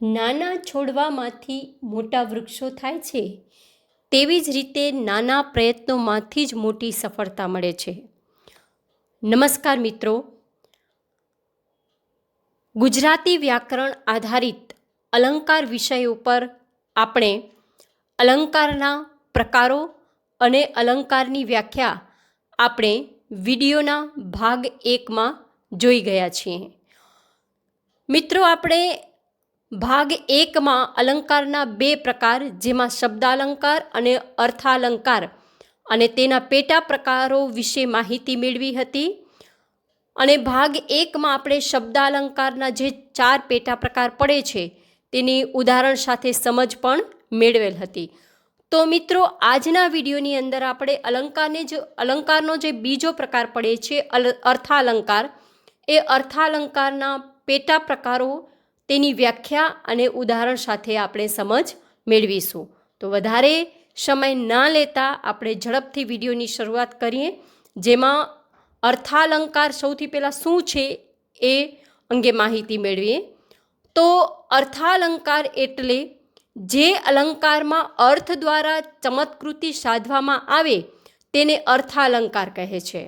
નાના છોડવામાંથી મોટા વૃક્ષો થાય છે, તેવી જ રીતે નાના પ્રયત્નોમાંથી જ મોટી સફળતા મળે છે. નમસ્કાર મિત્રો. ગુજરાતી વ્યાકરણ આધારિત અલંકાર વિષય ઉપર આપણે અલંકારના પ્રકારો અને અલંકારની વ્યાખ્યા આપણે વિડીયોના ભાગ એકમાં જોઈ ગયા છીએ. મિત્રો, આપણે ભાગ એકમાં અલંકારના બે પ્રકાર, જેમાં શબ્દાલંકાર અને અર્થાલંકાર. અને તેના પેટા પ્રકારો વિશે માહિતી મેળવી હતી. અને ભાગ એકમાં આપણે શબ્દાલંકારના જે ચાર પેટા પ્રકાર પડે છે, તેની ઉદાહરણ સાથે સમજ પણ મેળવેલ હતી. તો મિત્રો, આજના વિડીયોની અંદર આપણે અલંકારને જ, અલંકારનો જે બીજો પ્રકાર પડે છે અર્થાલંકાર, એ અર્થાલંકારના પેટા પ્રકારો તેની વ્યાખ્યા અને ઉદાહરણ સાથે આપણે સમજ મેળવીશું. તો વધારે સમય ના લેતા આપણે ઝડપથી વિડીયોની શરૂઆત કરીએ, જેમાં અર્થાલંકાર સૌથી પહેલાં શું છે એ અંગે માહિતી મેળવીએ. તો અર્થાલંકાર એટલે જે અલંકારમાં અર્થ દ્વારા ચમત્કૃતિ સાધવામાં આવે તેને અર્થાલંકાર કહે છે.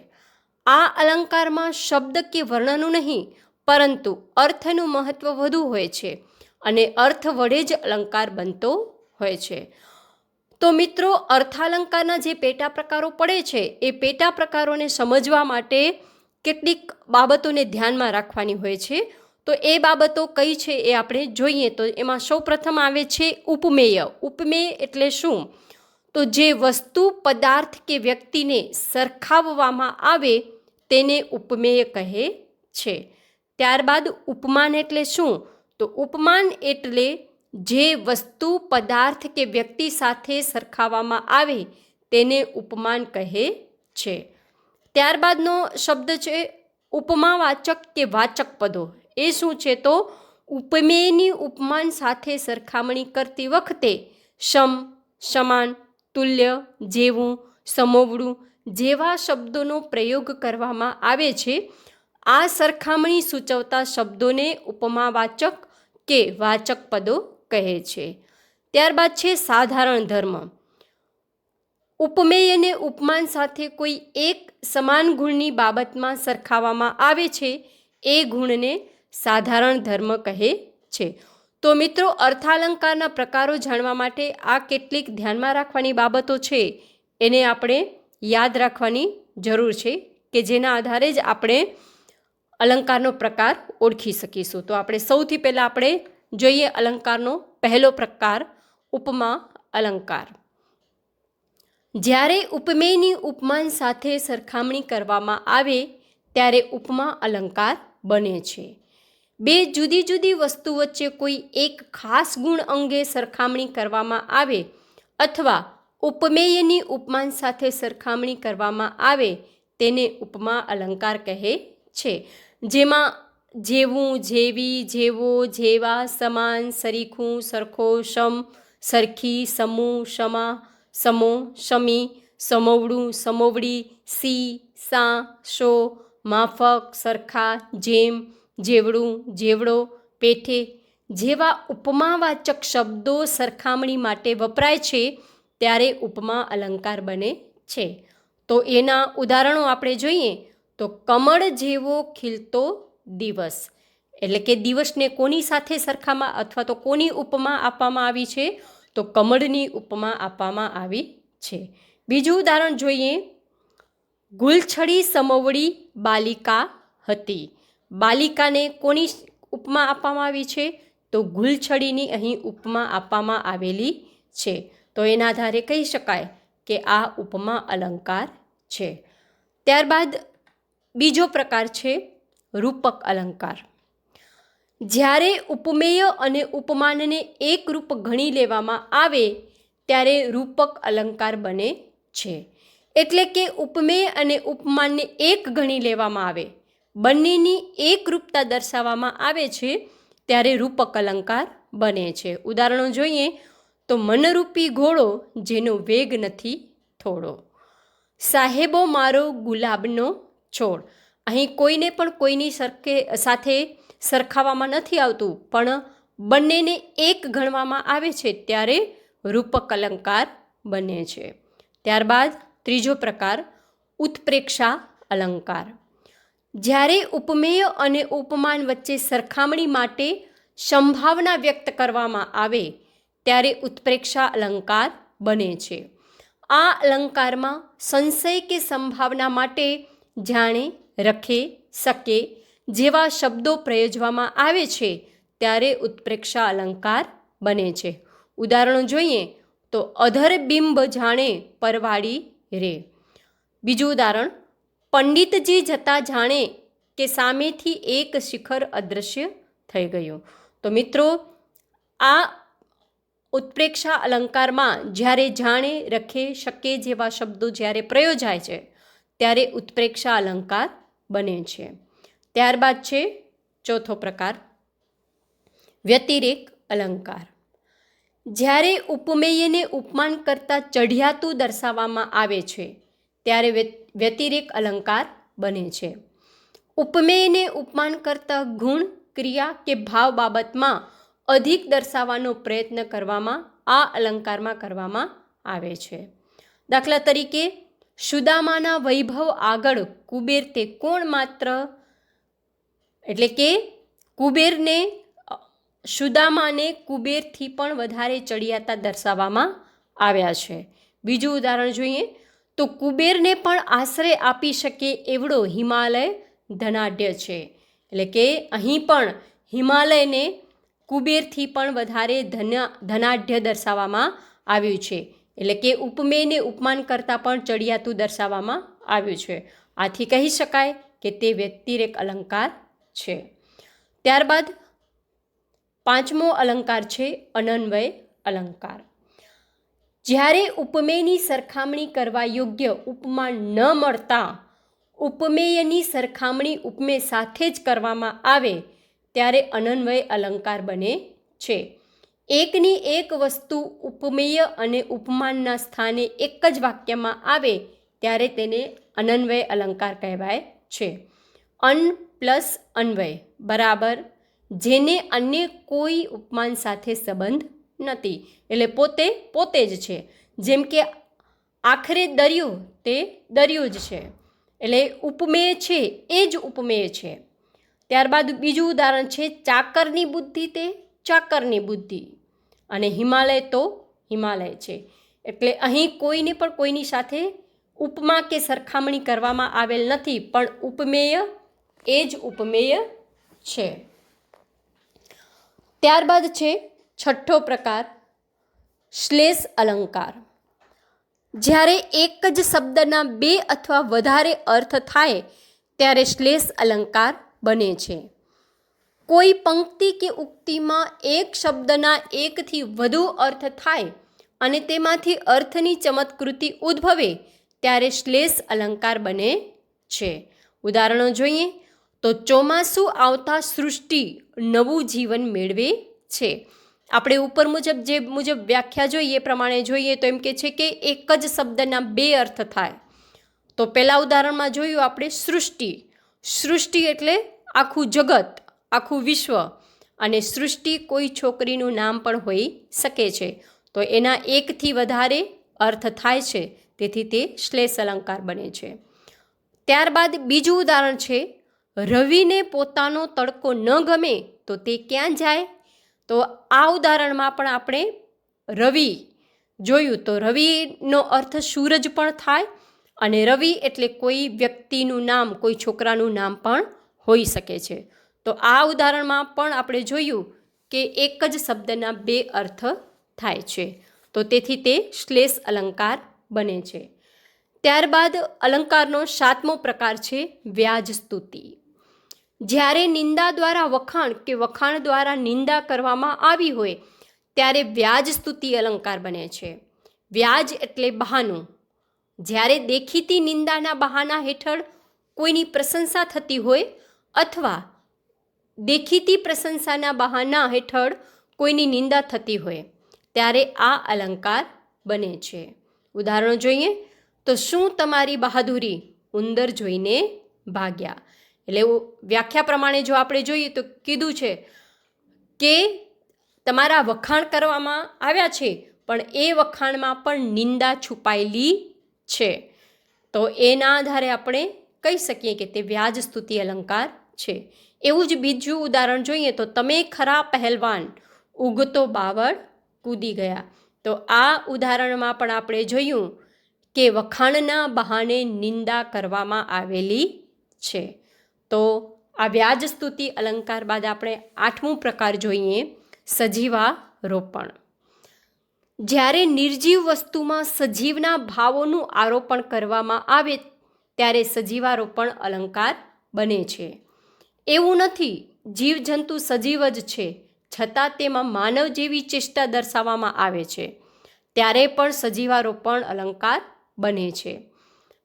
આ અલંકારમાં શબ્દ કે વર્ણનું નહીં પરંતુ અર્થનું મહત્ત્વ વધુ હોય છે અને અર્થ વડે જ અલંકાર બનતો હોય છે. તો મિત્રો, અર્થાલંકારના જે પેટા પ્રકારો પડે છે, એ પેટા પ્રકારોને સમજવા માટે કેટલીક બાબતોને ધ્યાનમાં રાખવાની હોય છે. તો એ બાબતો કઈ છે એ આપણે જોઈએ. તો એમાં સૌ પ્રથમ આવે છે ઉપમેય. ઉપમેય એટલે શું? તો જે વસ્તુ, પદાર્થ કે વ્યક્તિને સરખાવવામાં આવે, તેને ઉપમેય કહે છે. ત્યારબાદ ઉપમાન એટલે શું? તો ઉપમાન એટલે જે વસ્તુ, પદાર્થ કે વ્યક્તિ સાથે સરખાવવામાં આવે તેને ઉપમાન કહે છે. ત્યારબાદનો શબ્દ છે ઉપમાવાચક કે વાચક પદો. એ શું છે તો? ઉપમેયની ઉપમાન સાથે સરખામણી કરતી વખતે સમ સમાન, તુલ્ય, જેવું, સમોવડું જેવા શબ્દોનો પ્રયોગ કરવામાં આવે છે. આ સરખામણી સૂચવતા શબ્દોને ઉપમાવાચક કે વાચક પદો કહે છે. ત્યારબાદ છે સાધારણ ધર્મ. ઉપમેય અને ઉપમાન સાથે કોઈ એક સમાન ગુણની બાબતમાં સરખાવવામાં આવે છે, એ ગુણને સાધારણ ધર્મ કહે છે. તો મિત્રો, અર્થાલંકારના પ્રકારો જાણવા માટે આ કેટલીક ધ્યાનમાં રાખવાની બાબતો છે, એને આપણે યાદ રાખવાની જરૂર છે કે જેના આધારે જ આપણે અલંકારનો પ્રકાર ઓળખી શકીશું. તો આપણે સૌથી પહેલાં આપણે જોઈએ અલંકારનો પહેલો પ્રકાર, ઉપમા અલંકાર. જ્યારે ઉપમેયની ઉપમાન સાથે સરખામણી કરવામાં આવે, ત્યારે ઉપમા અલંકાર બને છે. બે જુદી જુદી વસ્તુ વચ્ચે કોઈ એક ખાસ ગુણ અંગે સરખામણી કરવામાં આવે અથવા ઉપમેયની ઉપમાન સાથે સરખામણી કરવામાં આવે, તેને ઉપમા અલંકાર કહે છે. જેમાં જેવું જેવી, જેવો, જેવા, સમાન, સરીખું, સરખો સમ સરખી સમૂહ સમા, સમો, શમી, સમવડું, સમવડી, સી, સા, શો, માફક, સરખા, જેમ, જેવડું, જેવડો, પેઠે જેવા ઉપમાવાચક શબ્દો સરખામણી માટે વપરાય છે, ત્યારે ઉપમા અલંકાર બને છે. તો એના ઉદાહરણો આપણે જોઈએ. તો કમળ જેવો ખીલતો દિવસ. એટલે કે દિવસને કોની સાથે સરખામાં અથવા તો કોની ઉપમા આપવામાં આવી છે? તો કમળની ઉપમા આપવામાં આવી છે. બીજું ઉદાહરણ જોઈએ. ગુલછડી સમવડી બાલિકા હતી. બાલિકાને કોની ઉપમા આપવામાં આવી છે? તો ગુલછડીની અહીં ઉપમા આપવામાં આવેલી છે. તો એના આધારે કહી શકાય કે આ ઉપમા અલંકાર છે. ત્યારબાદ બીજો પ્રકાર છે રૂપક અલંકાર. જ્યારે ઉપમેય અને ઉપમાનને એકરૂપ ગણી લેવામાં આવે, ત્યારે રૂપક અલંકાર બને છે. એટલે કે ઉપમેય અને ઉપમાનને એક ગણી લેવામાં આવે. બંનેની એકરૂપતા દર્શાવવામાં આવે છે, ત્યારે રૂપક અલંકાર બને છે. ઉદાહરણો જોઈએ તો મનરૂપી ઘોડો જેનો વેગ નથી થોડો. સાહેબો મારો ગુલાબનો છોડ. અહીં કોઈને પણ કોઈની સરખે સાથે સરખાવામાં નથી આવતું, પણ બંનેને એક ગણવામાં આવે છે ત્યારે રૂપક અલંકાર બને છે. ત્યારબાદ ત્રીજો પ્રકાર, ઉત્પ્રેક્ષા અલંકાર. જ્યારે ઉપમેય અને ઉપમાન વચ્ચે સરખામણી માટે સંભાવના વ્યક્ત કરવામાં આવે, ત્યારે ઉત્પ્રેક્ષા અલંકાર બને છે. આ અલંકારમાં સંશય કે સંભાવના માટે જાણે, રખે શકે જેવા શબ્દો પ્રયોજવામાં આવે છે, ત્યારે ઉત્પ્રેક્ષા અલંકાર બને છે. ઉદાહરણો જોઈએ તો અધર બિંબ જાણે પરવાડી રે. બીજું ઉદાહરણ, પંડિતજી જતા જાણે કે સામેથી એક શિખર અદૃશ્ય થઈ ગયું. તો મિત્રો, આ ઉત્પ્રેક્ષા અલંકારમાં જ્યારે જાણે, રખે શકે જેવા શબ્દો જ્યારે પ્રયોજાય છે ત્યારે ઉત્પ્રેક્ષા અલંકાર બને છે. ત્યારબાદ છે ચોથો પ્રકાર, વ્યતિરેક અલંકાર. જ્યારે ઉપમેયને ઉપમાન કરતાં ચઢિયાતું દર્શાવવામાં આવે છે, ત્યારે વ્યતિરેક અલંકાર બને છે. ઉપમેયને ઉપમાન કરતાં ગુણ, ક્રિયા કે ભાવ બાબતમાં અધિક દર્શાવવાનો પ્રયત્ન કરવામાં, આ અલંકારમાં કરવામાં આવે છે. દાખલા તરીકે સુદામાના વૈભવ આગળ કુબેર તે કોણ માત્ર? એટલે કે કુબેરને, સુદામાને કુબેરથી પણ વધારે ચડિયાતા દર્શાવવામાં આવ્યા છે. બીજું ઉદાહરણ જોઈએ તો કુબેરને પણ આશ્રય આપી શકે એવડો હિમાલય ધનાઢ્ય છે. એટલે કે અહીં પણ હિમાલયને કુબેરથી પણ વધારે ધન, ધનાઢ્ય દર્શાવવામાં આવ્યું છે. એટલે કે ઉપમેયને ઉપમાન કરતાં પણ ચડિયાતું દર્શાવવામાં આવ્યું છે. આથી કહી શકાય કે તે વ્યક્તિરેક અલંકાર છે. ત્યારબાદ પાંચમો અલંકાર છે અનન્વય અલંકાર. જ્યારે ઉપમેયની સરખામણી કરવા યોગ્ય ઉપમાન ન મળતા ઉપમેયની સરખામણી ઉપમેય સાથે જ કરવામાં આવે, ત્યારે અનન્વય અલંકાર બને છે. એકની એક વસ્તુ ઉપમેય અને ઉપમાનના સ્થાને એક જ વાક્યમાં આવે, ત્યારે તેને અનન્વય અલંકાર કહેવાય છે. અન પ્લસ અન્વય, બરાબર, જેને અન્ય કોઈ ઉપમાન સાથે સંબંધ નથી, એટલે પોતે પોતે જ છે. જેમ કે આખરે દરિયો, તે દરિયો જ છે. એટલે ઉપમેય છે, એ જ ઉપમેય છે. ત્યારબાદ બીજું ઉદાહરણ છે, ચાકરની બુદ્ધિ તે ચાકરની બુદ્ધિ. અને હિમાલય તો હિમાલય છે. એટલે અહીં કોઈને પણ કોઈની સાથે ઉપમા કે સરખામણી કરવામાં આવેલ નથી, પણ ઉપમેય એ જ ઉપમેય છે. ત્યારબાદ છે છઠ્ઠો પ્રકાર, શ્લેષ અલંકાર. જ્યારે એક જ શબ્દના બે અથવા વધારે અર્થ થાય, ત્યારે શ્લેષ અલંકાર બને છે. કોઈ પંક્તિ કે ઉક્તિમાં એક શબ્દના એકથી વધુ અર્થ થાય અને તેમાંથી અર્થની ચમત્કૃતિ ઉદ્ભવે, ત્યારે શ્લેષ અલંકાર બને છે. ઉદાહરણો જોઈએ. તો ચોમાસું આવતા સૃષ્ટિ નવું જીવન મેળવે છે. આપણે ઉપર મુજબ જે મુજબ વ્યાખ્યા જોઈએ એ પ્રમાણે જોઈએ તો એમ કે છે કે એક જ શબ્દના બે અર્થ થાય. તો પહેલાં ઉદાહરણમાં જોયું આપણે સૃષ્ટિ. સૃષ્ટિ એટલે આખું જગત. આખું વિશ્વ અને સૃષ્ટિ કોઈ છોકરીનું નામ પણ હોઈ શકે છે. તો એના એકથી વધારે અર્થ થાય છે. તેથી તે શ્લેષ અલંકાર બને છે. ત્યારબાદ બીજું ઉદાહરણ છે, રવિને પોતાનો તડકો ન ગમે તો તે ક્યાં જાય? તો આ ઉદાહરણમાં પણ આપણે રવિ જોયું. તો રવિનો અર્થ સૂરજ પણ થાય અને રવિ એટલે કોઈ વ્યક્તિનું નામ, કોઈ છોકરાનું નામ પણ હોઈ શકે છે. તો આ ઉદાહરણમાં પણ આપણે જોયું કે એક જ શબ્દના બે અર્થ થાય છે. તો તેથી તે શ્લેષ અલંકાર બને છે. ત્યારબાદ અલંકારનો સાતમો પ્રકાર છે વ્યાજ સ્તુતિ. જ્યારે નિંદા દ્વારા વખાણ કે વખાણ દ્વારા નિંદા કરવામાં આવી હોય, ત્યારે વ્યાજ સ્તુતિ અલંકાર બને છે. વ્યાજ એટલે બહાનું. જ્યારે દેખીતી નિંદાના બહાના હેઠળ કોઈની પ્રશંસા થતી હોય અથવા દેખીતી પ્રશંસાના બહાના હેઠળ કોઈની નિંદા થતી હોય, ત્યારે આ અલંકાર બને છે. ઉદાહરણો જોઈએ, તો શું તમારી બહાદુરી ઉંદર જોઈને ભાગ્યા? એટલે વ્યાખ્યા પ્રમાણે જો આપણે જોઈએ, તો કીધું છે કે તમારા વખાણ કરવામાં આવ્યા છે, પણ એ વખાણમાં પણ નિંદા છુપાયેલી છે. તો એના આધારે આપણે કહી શકીએ કે તે વ્યાજ સ્તુતિ અલંકાર છે. એવું જ બીજું ઉદાહરણ જોઈએ તો તમે ખરા પહેલવાન ઉગતો બાવળ કૂદી ગયા. તો આ ઉદાહરણમાં પણ આપણે જોયું કે વખાણના બહાને નિંદા કરવામાં આવેલી છે. તો આ વ્યાજ સ્તુતિ અલંકાર બાદ આપણે આઠમું પ્રકાર જોઈએ, સજીવા રોપણ. જ્યારે નિર્જીવ વસ્તુમાં સજીવના ભાવોનું આરોપણ કરવામાં આવે, ત્યારે સજીવારોપણ અલંકાર બને છે. એવું નથી. જીવજંતુ સજીવ જ છે. છતાં તેમાં માનવ જેવી ચેષ્ટા દર્શાવવામાં આવે છે. ત્યારે પણ સજીવારોપણ અલંકાર બને છે.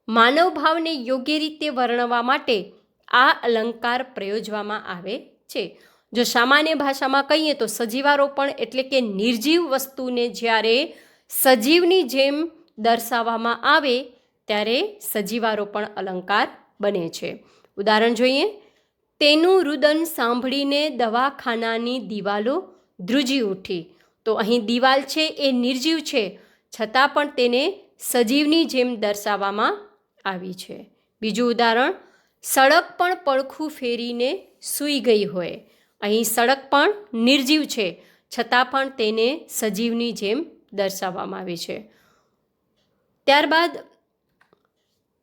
માનવ ભાવને યોગ્ય રીતે વર્ણવા માટે આ અલંકાર પ્રયોજવામાં આવે છે. જો સામાન્ય ભાષામાં કહીએ તો સજીવારોપણ એટલે કે નિર્જીવ વસ્તુને જ્યારે સજીવની જેમ દર્શાવવામાં આવે ત્યારે સજીવારોપણ અલંકાર બને છે. ઉદાહરણ જોઈએ. તેનું રુદન સાંભળીને દવાખાનાની દિવાલો ધ્રુજી ઉઠી. તો અહીં દિવાલ છે, એ નિર્જીવ છે, છતાં પણ તેને સજીવની જેમ દર્શાવવામાં આવી છે. બીજું ઉદાહરણ, સડક પણ પડખું ફેરીને સૂઈ ગઈ હોય. અહીં સડક પણ નિર્જીવ છે, છતાં પણ તેને સજીવની જેમ દર્શાવવામાં આવી છે. ત્યારબાદ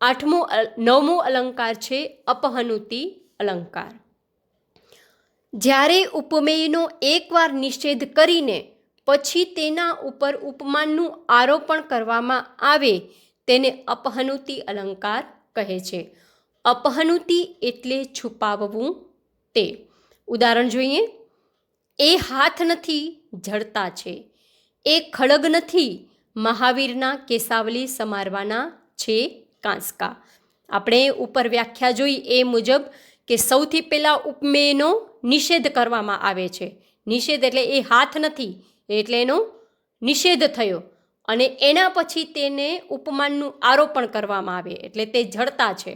આઠમો નવમો અલંકાર છે, અપહનુતિ. અલંકાર. જ્યારે ઉપમેયનો એકવાર નિષેધ કરીને પછી તેના ઉપર ઉપમાનનું આરોપણ કરવામાં આવે, તેને અપહનુતિ અલંકાર કહે છે. અપહનુતિ એટલે છુપાવવું તે. ઉદાહરણ જોઈએ. એ હાથ નથી, જડતા છે. એ ખડગ નથી, મહાવીરના કેસાવલી સમારવાના છે કાંસકા. આપણે ઉપર વ્યાખ્યા જોઈ એ મુજબ કે સૌથી પહેલાં ઉપમેયનો નિષેધ કરવામાં આવે છે. નિષેધ એટલે એ હાથ નથી, એટલે એનો નિષેધ થયો અને એના પછી તેને ઉપમાનનું આરોપણ કરવામાં આવે, એટલે તે જડતા છે.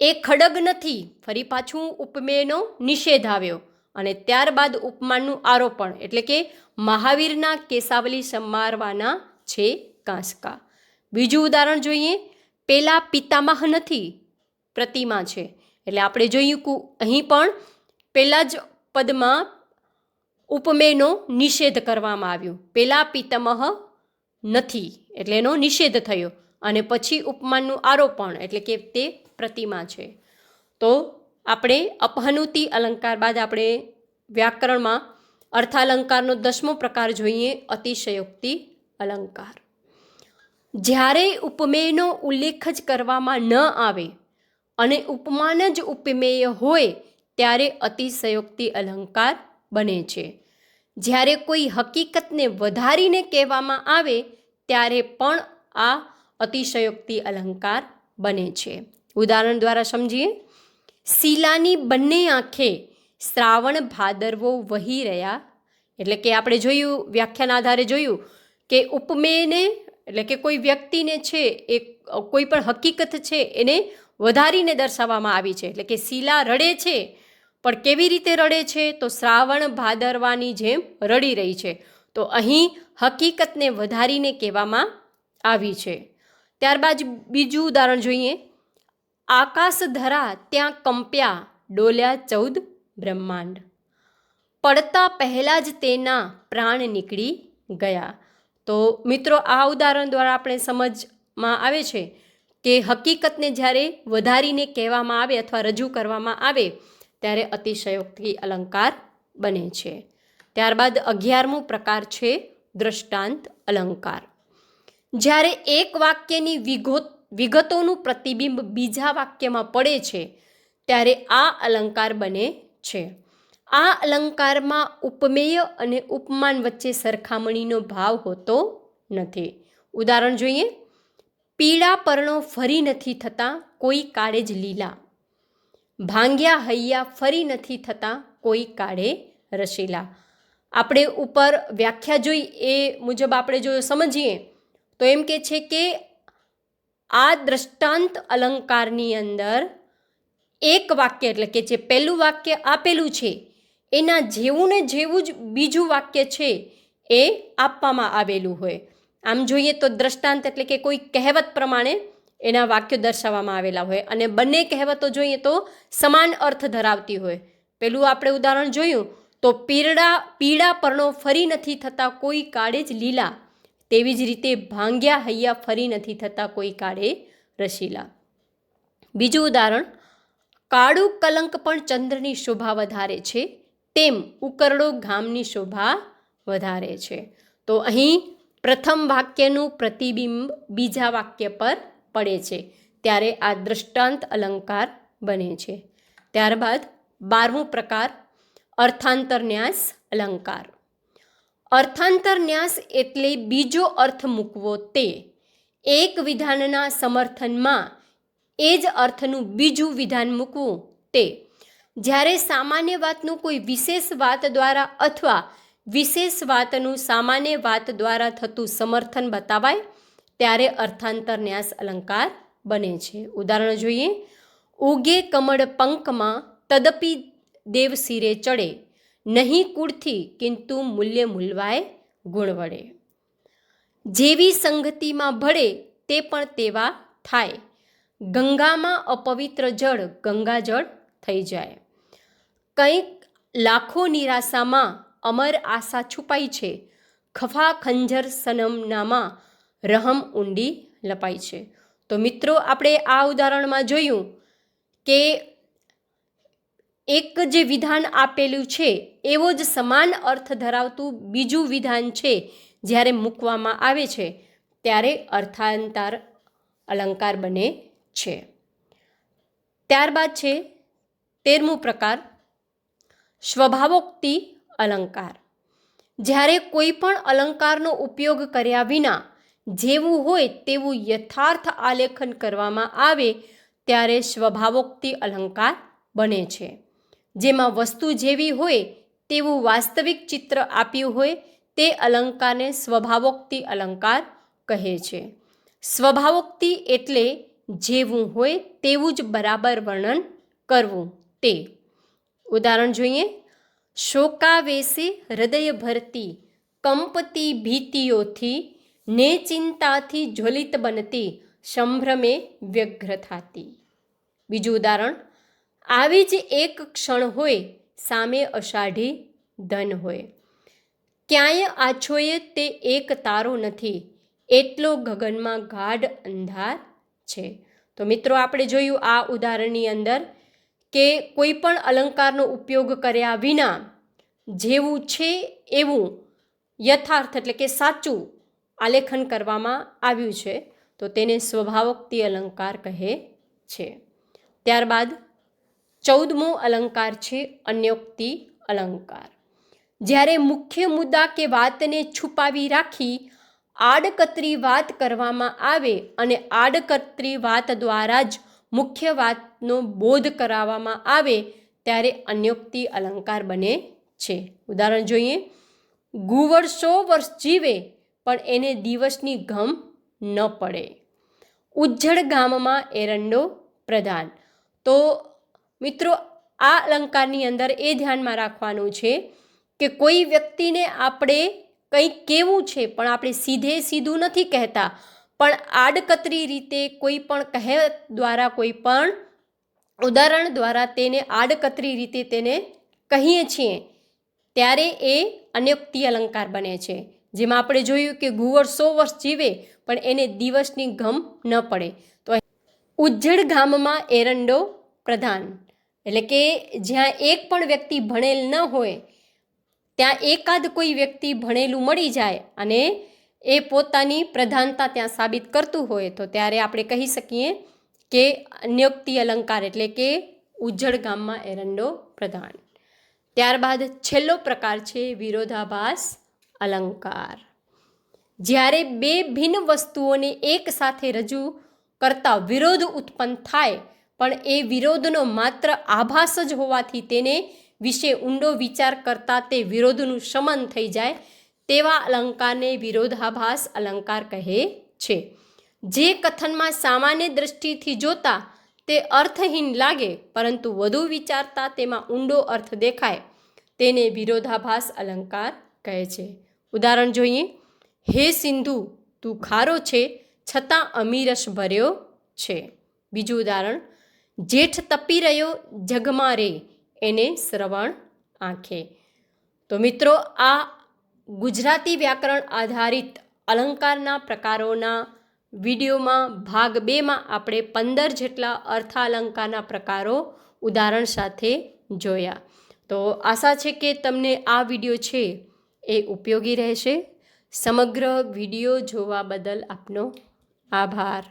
એ ખડગ નથી, ફરી પાછું ઉપમેયનો નિષેધ આવ્યો અને ત્યારબાદ ઉપમાનનું આરોપણ, એટલે કે મહાવીરના કેસાવલી સમારવાના છે કાંસકા. બીજું ઉદાહરણ જોઈએ. પેલા પિતામહ નથી, પ્રતિમા છે. એટલે આપણે જોયું કે અહીં પણ પહેલાં જ પદમાં ઉપમેયનો નિષેધ કરવામાં આવ્યો. પહેલાં પિતમહ નથી, એટલે એનો નિષેધ થયો. અને પછી ઉપમાનનું આરોપણ, એટલે કે તે પ્રતિમા છે. તો આપણે અપહનુતિ અલંકાર બાદ આપણે વ્યાકરણમાં અર્થાલંકારનો દસમો પ્રકાર જોઈએ, અતિશયોક્તિ અલંકાર. જ્યારે ઉપમેયનો ઉલ્લેખ જ કરવામાં ન આવે અને ઉપમાન જ ઉપમેય હોય ત્યારે અતિશયોક્તિ અલંકાર બને છે. જ્યારે કોઈ હકીકતને વધારીને કહેવામાં આવે, ત્યારે પણ આ અતિશયોક્તિ અલંકાર બને છે. ઉદાહરણ દ્વારા સમજીએ. શીલાની બંને આંખે શ્રાવણ ભાદરવો વહી રહ્યા. એટલે કે આપણે જોયું, વ્યાખ્યાના આધારે જોયું કે ઉપમેયને, એટલે કે કોઈ વ્યક્તિને છે, એ કોઈ પણ હકીકત છે, એને વધારીને દર્શાવવામાં આવી છે. એટલે કે શીલા રડે છે, પણ કેવી રીતે રડે છે તો શ્રાવણ ભાદરવાની જેમ રડી રહી છે. તો અહીં હકીકતને વધારીને કહેવામાં આવી છે. ત્યારબાદ બીજું ઉદાહરણ જોઈએ. આકાશ ધરા ત્યાં કંપ્યા ડોલ્યા ચૌદ બ્રહ્માંડ. પડતા પહેલાં જ તેના પ્રાણ નીકળી ગયા. તો મિત્રો, આ ઉદાહરણ દ્વારા આપણે સમજમાં આવે છે કે હકીકતને જ્યારે વધારીને કહેવામાં આવે અથવા રજૂ કરવામાં આવે, ત્યારે અતિશયોક્તિ અલંકાર બને છે. ત્યારબાદ અગિયારમો પ્રકાર છે દ્રષ્ટાંત અલંકાર. જ્યારે એક વાક્યની વિગો, વિગતોનું પ્રતિબિંબ બીજા વાક્યમાં પડે છે, ત્યારે આ અલંકાર બને છે. આ અલંકારમાં ઉપમેય અને ઉપમાન વચ્ચે સરખામણીનો ભાવ હોતો નથી. ઉદાહરણ જોઈએ. પીળા પર્ણો ફરી નથી થતા, કોઈ કાળે જ લીલા. ભાંગ્યા હૈયા ફરી નથી થતા, કોઈ કાળે રસીલા. આપણે ઉપર વ્યાખ્યા જોઈ, એ મુજબ આપણે જો સમજીએ, તો એમ કે છે કે આ દ્રષ્ટાંત અલંકારની અંદર એક વાક્ય એટલે કે જે પહેલું વાક્ય આપેલું છે, એના જેવું ને જેવું જ બીજું વાક્ય છે, એ આપવામાં આવેલું હોય. આમ જોઈએ તો દ્રષ્ટાંત એટલે કે કોઈ કહેવત પ્રમાણે એના વાક્યો દર્શાવવામાં આવેલા હોય. અને બંને કહેવતો જોઈએ તો સમાન અર્થ ધરાવતી હોય. પેલું આપણે ઉદાહરણ જોયું તો પીરડા, પીળા પર્ણો ફરી નથી થતા કોઈ કાળે જ લીલા. તેવી જ રીતે ભાંગ્યા હૈયા ફરી નથી થતા કોઈ કાળે રસીલા. બીજું ઉદાહરણ, કાળું કલંક પણ ચંદ્રની શોભા વધારે છે, તેમ ઉકરડો ગામની શોભા વધારે છે. તો અહીં પ્રથમ વાક્યનું પ્રતિબિંબ બીજા વાક્ય પર પડે છે, ત્યારે આ દૃષ્ટાંત અલંકાર બને છે. ત્યારબાદ બારમું પ્રકાર અર્થાંતરન્યાસ અલંકાર. અર્થાંતરન્યાસ એટલે બીજો અર્થ મૂકવો તે એક વિધાનના સમર્થનમાં એ જ અર્થનું બીજું વિધાન મૂકવું તે. જ્યારે સામાન્ય વાતનું કોઈ વિશેષ વાત દ્વારા અથવા વિશેષ વાતનું સામાન્ય વાત દ્વારા થતું સમર્થન બતાવાય, ત્યારે અર્થાંતર ન્યાસ અલંકાર બને છે. ઉદાહરણ જોઈએ, ઉગે કમળ પંકમાં તદપી દેવ શિરે ચડે, નહીં કુળથી કિંતુ મૂલ્ય મૂલવાય ગુણ વડે. જેવી સંગતિમાં ભળે તે પણ તેવા થાય. ગંગામાં અપવિત્ર જળ ગંગાજળ થઈ જાય. કંઈક લાખો નિરાશામાં અમર આશા છુપાઈ છે. ખફા ખંજર સનમનામાં રહમ ઊંડી લપાઈ છે. તો મિત્રો, આપણે આ ઉદાહરણમાં જોયું કે એક જે વિધાન આપેલું છે, એવો જ સમાન અર્થ ધરાવતું બીજું વિધાન છે, જ્યારે મૂકવામાં આવે છે, ત્યારે અર્થાંતર અલંકાર બને છે. ત્યારબાદ છે, તેરમું પ્રકાર, સ્વભાવોક્તિ અલંકાર. જ્યારે કોઈ પણ અલંકારનો ઉપયોગ કર્યા વિના જેવું હોય તેવું યથાર્થ આલેખન કરવામાં આવે, ત્યારે સ્વભાવોક્તિ અલંકાર બને છે. જેમાં વસ્તુ જેવી હોય તેવું વાસ્તવિક ચિત્ર આપ્યું હોય તે અલંકારને સ્વભાવોક્તિ અલંકાર કહે છે. સ્વભાવોક્તિ એટલે જેવું હોય તેવું જ બરાબર વર્ણન કરવું તે. ઉદાહરણ જોઈએ. શોકાવેશે હૃદય ભરતી કંપતી ભીતિઓથી ને ચિંતાથી જ્વલિત બનતી સંભ્રમે વ્યગ્ર થાતી. બીજું ઉદાહરણ, આવી જ એક ક્ષણ હોય, સામે અષાઢી ધન હોય. ક્યાંય આછોએ તે એક તારો નથી, એટલો ગગનમાં ગાઢ અંધાર છે. તો મિત્રો, આપણે જોયું આ ઉદાહરણની અંદર કે કોઈ પણ અલંકારનો ઉપયોગ કર્યા વિના જેવું છે એવું યથાર્થ એટલે કે સાચું આલેખન કરવામાં આવ્યું છે, તો તેને સ્વભાવોક્તિ અલંકાર કહે છે. ત્યારબાદ ચૌદમો અલંકાર છે અન્યોક્તિ અલંકાર. જ્યારે મુખ્ય મુદ્દા કે વાતને છુપાવી રાખી આડકતરી વાત કરવામાં આવે અને આડકતરી વાત દ્વારા જ મુખ્ય વાતનો બોધ કરાવવામાં આવે ત્યારે અન્યોક્તિ અલંકાર બને છે. ઉદાહરણ જોઈએ ગુવર સો વર્ષ જીવે, પણ એને દિવસની ગમ ન પડે. ઉજ્જડ ગામમાં એરંડો પ્રધાન. તો મિત્રો, આ અલંકારની અંદર એ ધ્યાનમાં રાખવાનું છે કે કોઈ વ્યક્તિને આપણે કંઈક કેવું છે, પણ આપણે સીધે સીધું નથી કહેતા. પણ આડકતરી રીતે કોઈ પણ કહે દ્વારા કોઈ પણ ઉદાહરણ દ્વારા તેને આડકતરી રીતે તેને કહીએ છીએ, ત્યારે એ અન્યોક્તિ અલંકાર બને છે. જેમાં આપણે જોયું કે ગુવડ સો વર્ષ જીવે, પણ એને દિવસની ગમ ન પડે. તો ઉજ્જડ ગામમાં એરંડો પ્રધાન. એટલે કે જ્યાં એક પણ વ્યક્તિ ભણેલ ન હોય, ત્યાં એકાદ કોઈ વ્યક્તિ ભણેલું મળી જાય અને એ પોતાની પ્રધાનતા ત્યાં સાબિત કરતું હોય તો ત્યારે આપણે કહી શકીએ કે અન્યોક્તિ અલંકાર એટલે કે ઉજ્જડ ગામમાં એરંડો પ્રધાન. ત્યારબાદ છેલ્લો પ્રકાર છે વિરોધાભાસ અલંકાર. જ્યારે બે ભિન્ન વસ્તુઓને એક સાથે રજૂ કરતા વિરોધ ઉત્પન્ન થાય, પણ એ વિરોધનો માત્ર આભાસ જ હોવાથી તેને વિશે ઊંડો વિચાર કરતાં તે વિરોધનું શમન થઈ જાય તેવા અલંકારને વિરોધાભાસ અલંકાર કહે છે. જે કથનમાં સામાન્ય દ્રષ્ટિથી જોતા તે અર્થહીન લાગે, પરંતુ વધુ વિચારતા તેમાં ઊંડો અર્થ દેખાય. તેને વિરોધાભાસ અલંકાર કહે છે. ઉદાહરણ જોઈએ. હે સિંધુ, તું ખારો છે, છતાં અમીરસ ભર્યો છે. બીજું ઉદાહરણ. જેઠ તપી રહ્યો જગમાં રે, એને શ્રવણ આંખે. તો મિત્રો, આ ગુજરાતી વ્યાકરણ આધારિત અલંકારના પ્રકારોના વિડીયોમાં ભાગ બેમાં આપણે પંદર જેટલા અર્થાલંકારના પ્રકારો ઉદાહરણ સાથે જોયા. તો આશા છે કે તમને આ વીડિયો છે એ ઉપયોગી રહેશે. સમગ્ર વીડિયો જોવા બદલ આપનો આભાર.